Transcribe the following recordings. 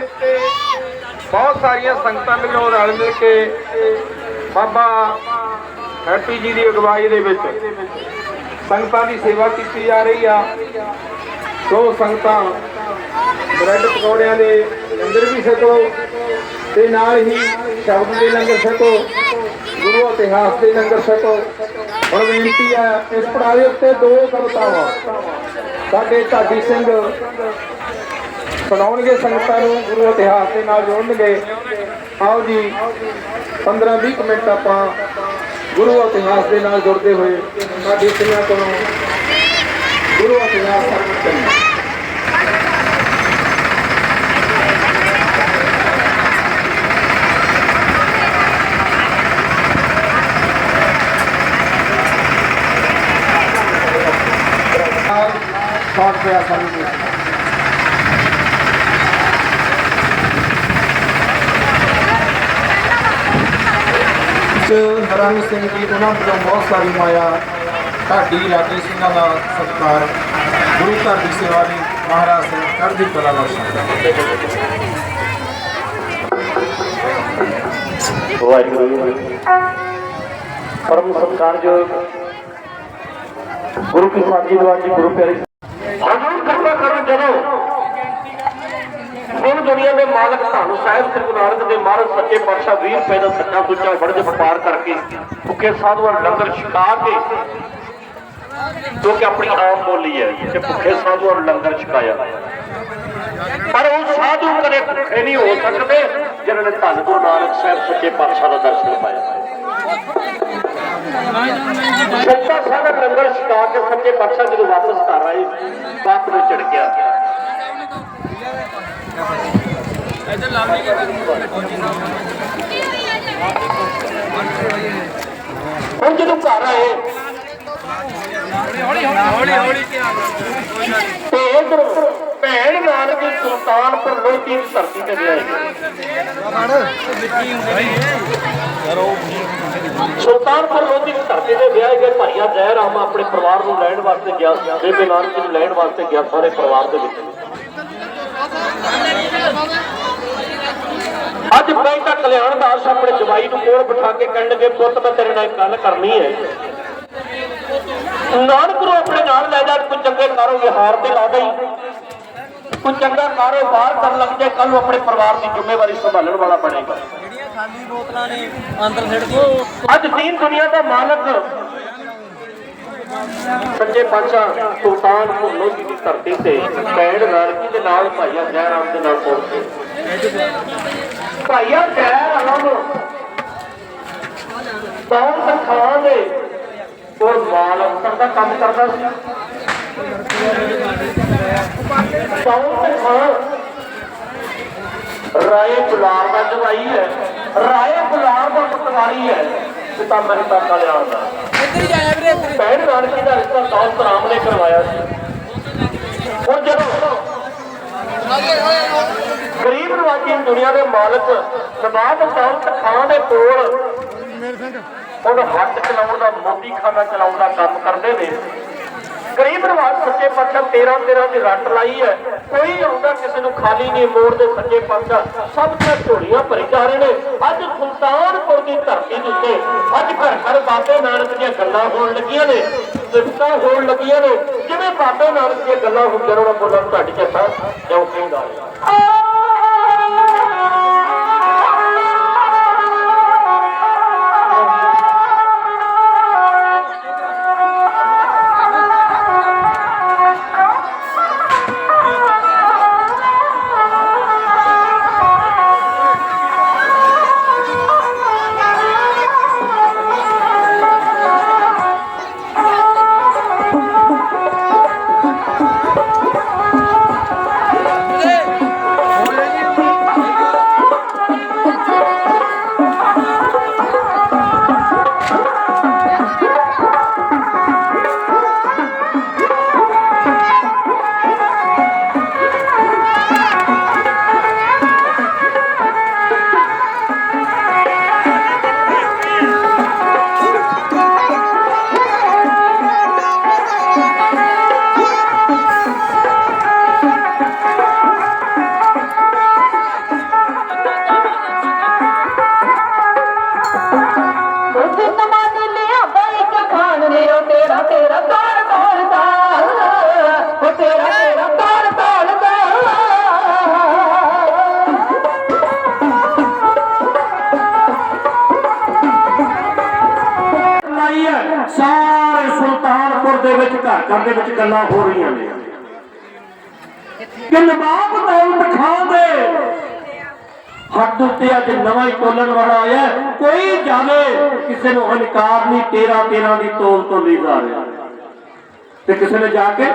ਦੇ ਬਹੁਤ ਸਾਰੀਆਂ ਸੰਗਤਾਂ ਵੱਲੋਂ ਰਲ ਮਿਲ ਕੇ ਬਾਬਾ ਹੈਪੀ ਜੀ ਦੀ ਅਗਵਾਈ ਦੇ ਵਿੱਚ ਸੰਗਤਾਂ ਦੀ ਸੇਵਾ ਕੀਤੀ ਜਾ ਰਹੀ ਆ। ਸੋ ਸੰਗਤਾਂ ਬ੍ਰੈਡ ਪਕੌੜਿਆਂ ਦੇ ਲੰਗਰ ਵੀ ਛਕੋ ਤੇ ਨਾਲ ਹੀ ਸ਼ਬਦ ਦੇ ਲੰਗਰ ਛਕੋ, ਗੁਰੂ ਇਤਿਹਾਸ ਦੇ ਲੰਗਰ ਛਕੋ। ਹੁਣ ਬੇਨਤੀ ਹੈ, ਇਸ ਪੜਾਅ ਦੇ ਉੱਤੇ ਦੋ ਕਵਿਤਾਵਾਂ ਸਾਡੇ ਢਾਡੀ ਸਿੰਘ ਸੁਣਾਉਣਗੇ ਸੰਗਤਾਂ ਨੂੰ, ਗੁਰੂ ਇਤਿਹਾਸ ਦੇ ਨਾਲ ਜੋੜਨਗੇ। ਆਓ ਜੀ 15-20 ਮਿੰਟ ਆਪਾਂ ਗੁਰੂ ਇਤਿਹਾਸ ਦੇ ਨਾਲ ਜੁੜਦੇ ਹੋਏ ਸਾਡੀ ਸਿੰਘਾਂ ਕੋਲੋਂ ਗੁਰੂ ਇਤਿਹਾਸ ਸਰਵਿਸ ਕਰੀਏ ਸ਼ਾਟ ਪਿਆ ਸਾਨੂੰ ਹਰੰਗ ਸਿੰਘ ਜੀ, ਉਹਨਾਂ ਵੱਲੋਂ ਬਹੁਤ ਸਾਰੀ ਮਾਇਆ ਢਾਡੀ ਰਾਜੇ ਸਿੰਘਾਂ ਦਾ ਸਤਿਕਾਰ, ਗੁਰੂ ਘਰ ਦੀ ਸੇਵਾ ਲਈ ਮਹਾਰਾਜ ਸਿੰਘ ਚੜ੍ਹਦੀ ਕਲਾ ਦਾ ਸ਼ਬਦ ਵਾਹਿਗੁਰੂ ਪਰਮ ਸਤਿਕਾਰਯੋਗ ਗੁਰੂ ਕੀ ਸਾਜੀ ਦਵਾਰ ਜੀ, ਗੁਰੂ ਪਿਆਰੀ ਹਜ਼ੂਰ ਕਿਰਪਾ ਕਰੋ ਜਦੋਂ ਦਿਨ ਦੁਨੀਆ ਦੇ ਮਾਲਕ ਧੰਨ ਸਾਹਿਬ ਸ੍ਰੀ ਗੁਰੂ ਨਾਨਕ ਦੇ ਮਹਾਰਾਜ ਸੱਚੇ ਪਾਤਸ਼ਾਹ 20 ਰੁਪਏ ਦਾ ਸੱਚਾ ਸੁੱਚਾ ਫਰਜ਼ ਵਪਾਰ ਕਰਕੇ ਭੁੱਖੇ ਸਾਧੂਆਂ ਲੰਗਰ ਛਕਾ ਕੇ ਜੋ ਕਿ ਆਪਣੀ ਆਮ ਬੋਲੀ ਹੈ ਕਿ ਭੁੱਖੇ ਸਾਧੂਆਂ ਲੰਗਰ ਛਕਾਇਆ। ਪਰ ਉਹ ਸਾਧੂ ਕਦੇ ਭੁੱਖੇ ਨਹੀਂ ਹੋ ਸਕਦੇ ਜਿਨ੍ਹਾਂ ਨੇ ਧੰਨ ਗੁਰੂ ਨਾਨਕ ਸਾਹਿਬ ਸੱਚੇ ਪਾਤਸ਼ਾਹ ਦਾ ਦਰਸ਼ਨ ਪਾਇਆ। ਸੱਚਾ ਸਾਹਿਬ ਲੰਗਰ ਛਕਾ ਕੇ ਸੱਚੇ ਪਾਤਸ਼ਾਹ ਜਦੋਂ ਵਾਪਸ ਘਰ ਆਏ, ਬਾਪ ਨੂੰ ਚੜ ਗਿਆ। ਹੁਣ ਜਦੋਂ ਘਰ ਆਏ ਤੇ ਇਧਰ ਭੈਣ ਨਾਨਕ ਸੁਲਤਾਨਪੁਰ ਲੋਧੀ ਦੀ ਧਰਤੀ ਤੇ ਵਿਆਹੇ ਸੁਲਤਾਨਪੁਰ ਲੋਧੀ ਦੀ ਧਰਤੀ ਤੇ ਵਿਆਹੇ ਗਏ ਭਾਈਆ ਜੈ ਰਾਮ ਆਪਣੇ ਪਰਿਵਾਰ ਨੂੰ ਲੈਣ ਵਾਸਤੇ ਗਿਆ ਬੇਬੇ ਨਾਨਕ ਨੂੰ ਲੈਣ ਵਾਸਤੇ ਗਿਆ ਸਾਰੇ ਪਰਿਵਾਰ ਦੇ ਵਿੱਚ। ਅੱਜ ਬੈਂਕਾ ਕਲਿਆਣਦਾਸ ਆਪਣੇ ਜਵਾਈ ਨੂੰ ਕੋਲ ਬਿਠਾ ਕੇ ਕਹਿਣ ਲੱਗੇ ਪੁੱਤ ਮੈਂ ਤੇਰੇ ਨਾਲ ਗੱਲ ਕਰਨੀ ਹੈ। ਨਾਨਕ ਨੂੰ ਆਪਣੇ ਨਾਲ ਲੈ ਜਾ ਕੋਈ ਚੰਗੇ ਕਾਰੋਗੇ ਹਾਰ ਤੇ ਲਾ ਗਈ ਕੋਈ ਚੰਗਾ ਕਾਰੋਬਾਰ ਕਰਨ ਲੱਗ ਜਾਏ ਕੱਲ ਨੂੰ ਆਪਣੇ ਪਰਿਵਾਰ ਦੀ ਜ਼ਿੰਮੇਵਾਰੀ ਸੰਭਾਲਣ ਵਾਲਾ ਬਣੇਗਾ। ਜਿਹੜੀਆਂ ਖਾਲੀ ਬੋਤਲਾਂ ਨੇ ਅੰਦਰ ਸਿੱਟ ਦਿਓ ਅੱਜ ਦੀਨ ਦੁਨੀਆ ਦਾ ਮਾਲਕ ਸੱਚੇ ਪਾਤਸ਼ਾਹ ਸੁਲਤਾਨ ਭੁੱਲੋ ਜੀ ਦੀ ਧਰਤੀ ਤੇ ਭੈਣ ਨਾਨਕੀ ਦੇ ਨਾਲ ਭਾਈਆ ਜੈ ਰਾਮ ਦੇ ਨਾਲ ਪਹੁੰਚੇ। ਭਾਈਆ ਜੈ ਰਾਮ ਬਹੁਤ ਖਾਨ ਦੇ ਉਹ ਮਾਲ ਅਫਸਰ ਦਾ ਕੰਮ ਕਰਦਾ ਸੀ। ਬਹੁਤ ਖਾਨ ਰਾਏ ਗੁਲਾਬ ਦਾ ਜਵਾਈ ਹੈ। ਰਾਏ ਗੁਲਾਬ ਦਾ ਪਟਵਾਰੀ ਹੈ। ਪਿਤਾ ਮਹਿਤਾ ਕਲਿਆਣ ਦਾ। ਇੱਧਰ ਹੀ ਜਾਇਆ ਵੀਰੇ ਇੱਧਰ ਭੈਣ ਨਾਨਕੀ ਦਾ ਰਿਸ਼ਤਾ ਦੌਲਤ ਰਾਮ ਨੇ ਕਰਵਾਇਆ ਸੀ। ਹੁਣ ਜਦੋਂ ਗਰੀਬ ਨਵਾਜੀ ਦੁਨੀਆ ਦੇ ਮਾਲਕ ਨਵਾਬ ਦੌਲਤ ਖਾਨ ਦੇ ਕੋਲ ਹੁਣ ਹੱਥ ਚਲਾਉਣ ਦਾ ਮੋਦੀ ਖਾਨਾ ਚਲਾਉਣ ਦਾ ਕੰਮ ਕਰਦੇ ਨੇ। ਗਰੀਬ ਨਵਾਜ ਸੱਚੇ ਪਾਤਸ਼ਾਹ 13 13 ਦੀ ਰੱਟ ਲਾਈ ਹੈ। ਕੋਈ ਆਉਂਦਾ ਕਿਸੇ ਨੂੰ ਖਾਲੀ ਨਹੀਂ ਮੋੜਦੇ ਸੱਚੇ ਪਾਤਸ਼ਾਹ। ਸਭ ਦੀਆਂ ਝੋਲੀਆਂ ਭਰੀ ਜਾ ਰਹੇ ਨੇ। ਅੱਜ ਸੁਲਤਾਨਪੁਰ ਦੀ ਧਰਤੀ ਦੇ ਉੱਤੇ ਅੱਜ ਘਰ ਘਰ ਬਾਬੇ ਨਾਨਕ ਦੀਆਂ ਗੱਲਾਂ ਹੋਣ ਲੱਗੀਆਂ ਨੇ। ਸਿਫਤਾਂ ਹੋਣ ਲੱਗੀਆਂ ਨੇ। ਜਿਵੇਂ ਬਾਬੇ ਨਾਨਕ ਦੀਆਂ ਗੱਲਾਂ ਹੁੰਦੀਆਂ ਨੇ ਉਹਨਾਂ ਬੋਲਾਂ ਨੂੰ ਤੁਹਾਡੀ ਜੱਥਾ ਜਿਉਂ ਕਹਿੰਦਾ ਤੇਰਾ ਘਰ ਦੇ ਵਿੱਚ ਗੱਲਾਂ ਹੋ ਰਹੀਆਂ ਨੇ। ਕਿ ਨਵਾਬ ਦੌਲਤ ਖਾਨ ਦੇ। ਹੱਥ ਉੱਤੇ ਅੱਜ ਨਵਾਂ ਹੀ ਤੋਲਣ ਵਾਲਾ ਆਇਆ ਕੋਈ ਜਾਵੇ ਕਿਸੇ ਨੂੰ ਇਨਕਾਰ ਨਹੀਂ, ਤੇਰਾ ਤੇਰਾ ਦੀ ਤੋਲ ਤੋਂ ਨਹੀਂ ਜਾ ਰਿਹਾ। ਤੇ ਕਿਸੇ ਨੇ ਜਾ ਕੇ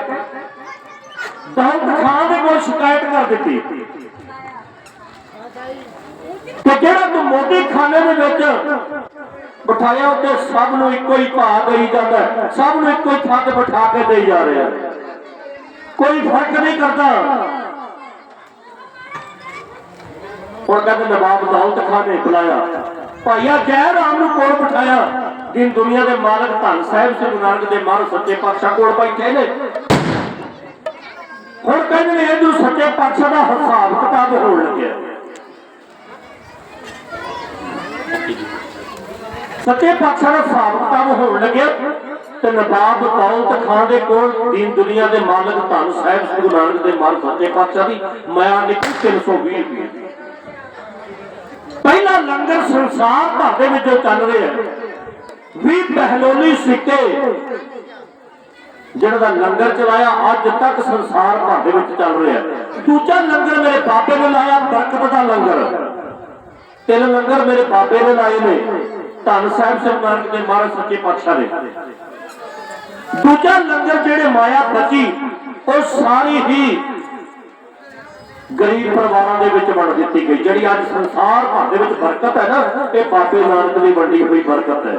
ਦੌਲਤ ਖਾਨ ਦੇ ਕੋਲ ਸ਼ਿਕਾਇਤ ਕਰ ਦਿੱਤੀ। ਤੇ ਜਿਹੜਾ ਤੂੰ ਮੋਦੀ ਖਾਨੇ ਦੇ ਵਿੱਚ ਬਿਠਾਇਆ ਉੱਤੇ ਸਭ ਨੂੰ ਇੱਕੋ ਹੀ ਭਾਅ ਦੇਈ ਜਾਂਦਾ। ਸਭ ਨੂੰ ਇੱਕੋ ਹੀ ਥਾਂ ਤੇ ਬਿਠਾ ਕੇ ਦੇਈ ਜਾ ਰਿਹਾ। ਕੋਈ ਫ਼ਰਕ ਨਹੀਂ ਕਰਦਾ। ਹੁਣ ਕਹਿੰਦੇ ਨਵਾਬ ਦੌਲਤ ਖਾਨ ਨੇ ਬੁਲਾਇਆ। ਭਾਈਆ, ਜੈ ਰਾਮ ਨੂੰ ਕੋਲ ਬਿਠਾਇਆ। ਦਿਨ ਦੁਨੀਆ ਦੇ ਮਾਲਕ ਧੰਨ ਸਾਹਿਬ ਸ੍ਰੀ ਨਾਨਕ ਦੇ ਮਹਾਰਾਜ ਸੱਚੇ ਪਾਤਸ਼ਾਹ ਕੋਲ ਬੈਠੇ ਨੇ। ਹੁਣ ਕਹਿੰਦੇ ਨੇ ਇਹਨੂੰ ਸੱਚੇ ਪਾਤਸ਼ਾਹ ਦਾ ਹਿਸਾਬ ਕਿਤਾਬ ਹੋਣ ਲੱਗਿਆ। ਸੱਚੇ ਪਾਤਸ਼ਾਹ ਦਾ ਹਿਸਾਬ ਕਿਤਾਬ ਹੋਣ ਲੱਗਿਆ ਤੇ ਨਵਾਬ ਦੌਲਤ ਖਾਨ ਦੇ ਕੋਲ ਦੀਨ ਦੁਨੀਆ ਦੇ ਮਾਲਕ ਧੰਨ ਸਾਹਿਬ ਗੁਰੂ ਨਾਨਕ ਦੇ ਮਹਾਰਾਜ ਸੱਚੇ ਪਾਤਸ਼ਾਹ ਦੀ ਮਾਇਆ ਨਿਕਲੀ 320 ਰੁਪਏ। ਪਹਿਲਾ ਲੰਗਰ ਸੰਸਾਰ ਭਰ ਦੇ ਵਿੱਚ ਚੱਲ ਰਿਹਾ ਵੀ ਬਹਿਲੋਲੀ ਸਿੱਕੇ ਜਿਹੜਾ ਦਾ ਲੰਗਰ ਚਲਾਇਆ, ਅੱਜ ਤੱਕ ਸੰਸਾਰ ਭਰ ਦੇ ਵਿੱਚ ਚੱਲ ਰਿਹਾ ਦੂਜਾ ਲੰਗਰ ਮੇਰੇ ਬਾਬੇ ਨੇ ਲਾਇਆ, ਬਰਕਤ ਦਾ ਲੰਗਰ। ਤਿੰਨ ਲੰਗਰ ਮੇਰੇ ਬਾਬੇ ਨੇ ਲਾਏ ਨੇ। ਧੰਨ ਸਾਹਿਬ ਸ੍ਰੀ ਨਾਨਕ ਦੇ ਮਹਾਰਾਜ ਸੱਚੇ ਪਾਤਸ਼ਾਹ ਨੇ ਦੂਜਾ ਲੰਗਰ ਜਿਹੜੇ ਮਾਇਆ ਬਚੀ, ਉਹ ਸਾਰੀ ਹੀ ਗਰੀਬ ਪਰਿਵਾਰਾਂ ਦੇ ਵਿੱਚ ਵੰਡ ਦਿੱਤੀ ਗਈ, ਜਿਹੜੀ ਅੱਜ ਸੰਸਾਰ ਭਰ ਦੇ ਵਿੱਚ ਬਰਕਤ ਹੈ ਨਾ, ਇਹ ਬਾਬੇ ਨਾਨਕ ਦੀ ਵੰਡੀ ਹੋਈ ਬਰਕਤ ਹੈ।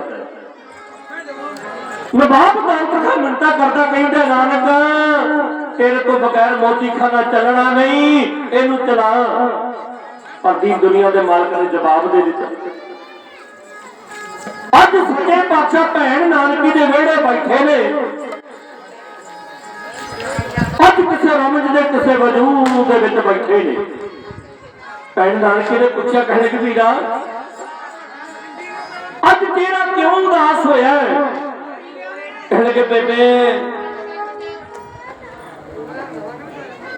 ਨਵਾਬ ਦੌਲਤ ਖਾਨ ਕਰਦਾ ਕਹਿੰਦਾ ਨਾਨਕ, ਤੇਰੇ ਤੋਂ ਬਗੈਰ ਮੋਤੀ ਖਾਨਾ ਚੱਲਣਾ ਨਹੀਂ, ਇਹਨੂੰ ਚਲਾ। ਪਰ ਦੀਨ ਦੁਨੀਆ ਦੇ ਮਾਲਕ ਨੇ ਜਵਾਬ ਦੇ ਦਿੱਤਾ। ਅੱਜ ਸੱਚੇ ਪਾਤਸ਼ਾਹ ਭੈਣ ਨਾਨਕੀ ਦੇ ਵਿਹੜੇ ਬੈਠੇ ਨੇ। ਅੱਜ ਕਿਸੇ ਰਮਜ ਦੇ ਕਿਸੇ ਵਜੂਦ ਦੇ ਵਿੱਚ ਬੈਠੇ ਨੇ। ਭੈਣ ਨਾਨਕੀ ਨੇ ਪੁੱਛਿਆ, ਕਹਿੰਦੇ ਕਿ ਵੀਰਾ, ਅੱਜ ਤੇਰਾ ਕਿਉਂ ਉਦਾਸ ਹੋਇਆ ਹੈ? ਕਹਿੰਦੇ ਕਿ ਬੇਬੇ,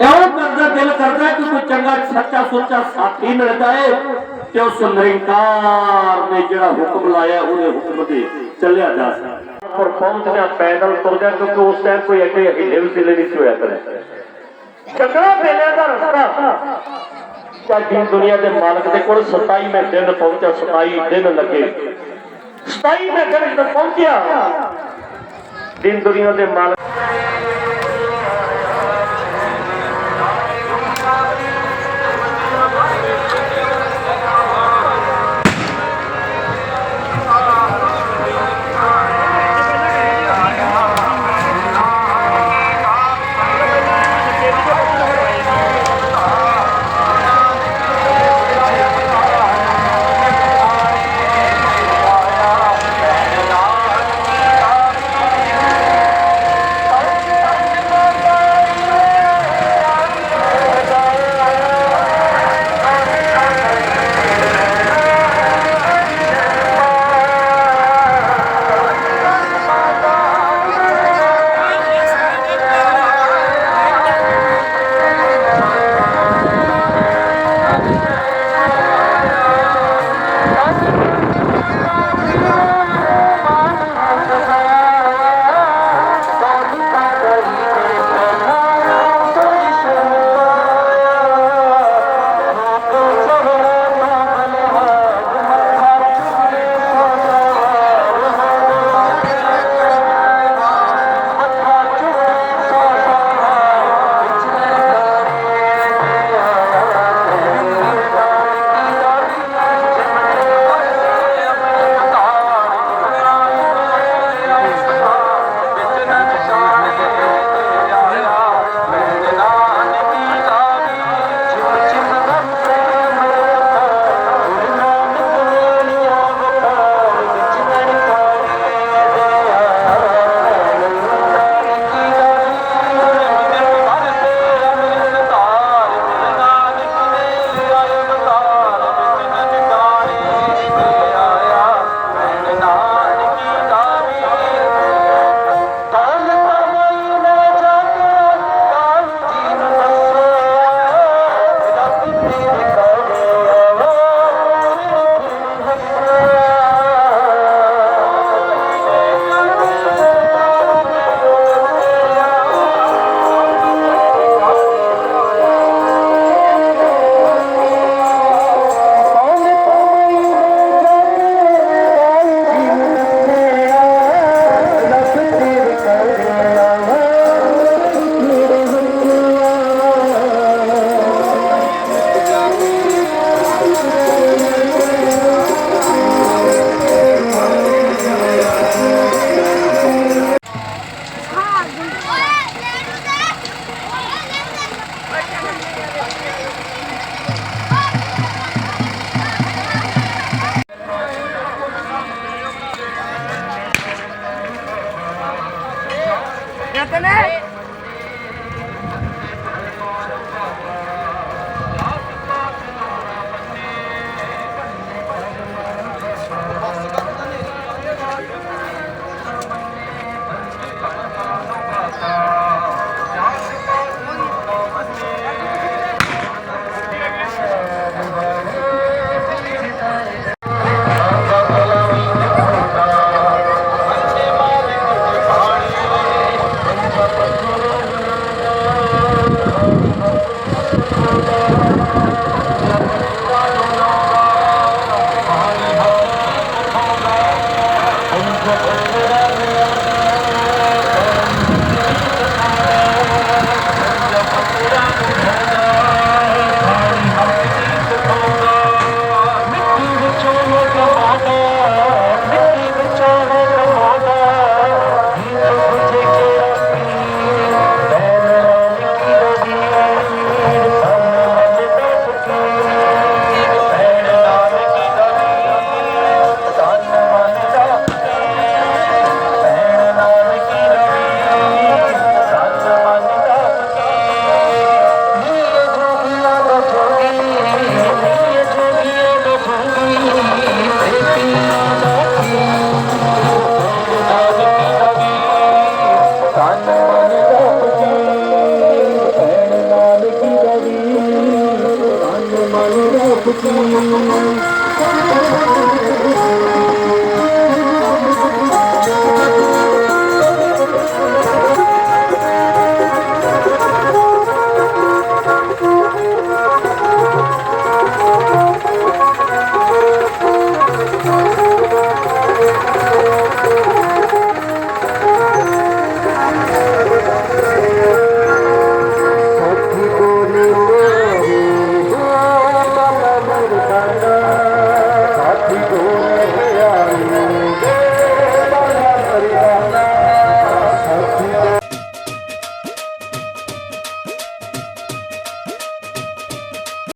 ਇਹੋ ਕਰਦਾ, ਦਿਲ ਕਰਦਾ ਕਿ ਕੋਈ ਚੰਗਾ ਸੱਚਾ ਸੁੱਚਾ ਸਾਥੀ ਮਿਲ ਜਾਏ। ਤੇ ਉਸ ਨਿਰੰਕਾਰ ਨੇ ਜਿਹੜਾ ਹੁਕਮ ਲਾਇਆ, ਉਹਦੇ ਹੁਕਮ ਤੇ ਚੱਲਿਆ ਜਾ ਸਕਦਾ। ਪਰ ਪਹੁੰਚਣਾ ਪੈਦਲ ਤੁਰਦਾ ਕਿਉਂਕਿ ਉਸ ਟਾਈਮ ਕੋਈ ਐਡੇ ਹਿੱਲੇ ਵਿਚਲੇ ਨਹੀਂ ਹੋਇਆ ਕਰੇ ਚੰਗਾ ਫੇਲਿਆ ਦਾ ਰਸਤਾ। ਸਾਡੀ ਦੁਨੀਆ ਦੇ ਮਾਲਕ ਦੇ ਕੋਲ 27 ਮੈਂ ਦਿਨ ਪਹੁੰਚਿਆ 27 ਦਿਨ ਲੱਗੇ। 27 ਮੈਂ ਦਿਨ ਜਦੋਂ ਪਹੁੰਚਿਆ। ਦਿਨ ਦੁਨੀਆ ਦੇ ਮਾਲਕ